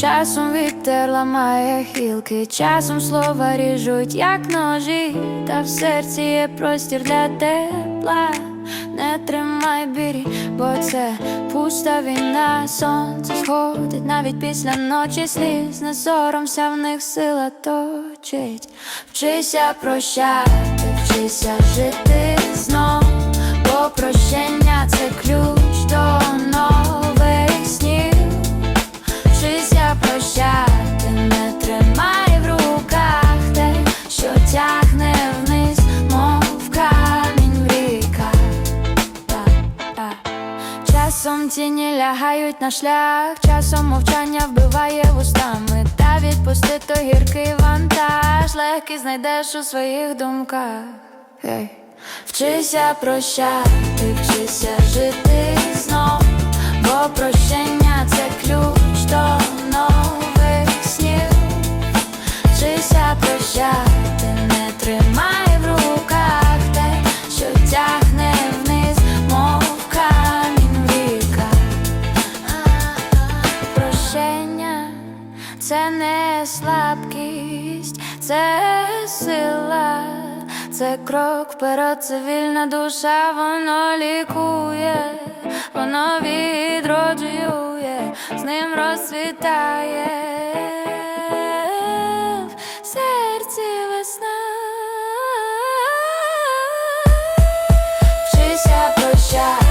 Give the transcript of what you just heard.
Часом вітер ламає гілки, часом слова ріжуть, як ножі, та в серці є простір для тепла. Не тримай бірі, бо це пуста війна, сонце сходить навіть після ночі сліз, не соромся в них сила точить. Вчися прощати, вчися жити знов, бо прощення це ключ. Часом тіні лягають на шлях, часом мовчання вбиває вустами. Та відпусти той гіркий вантаж, легкий знайдеш у своїх думках. Hey. Вчися прощати, вчися жити це не слабкість, це сила, це крок вперед, це вільна душа, воно лікує, воно відроджує, з ним розцвітає в весна. Вчися прощати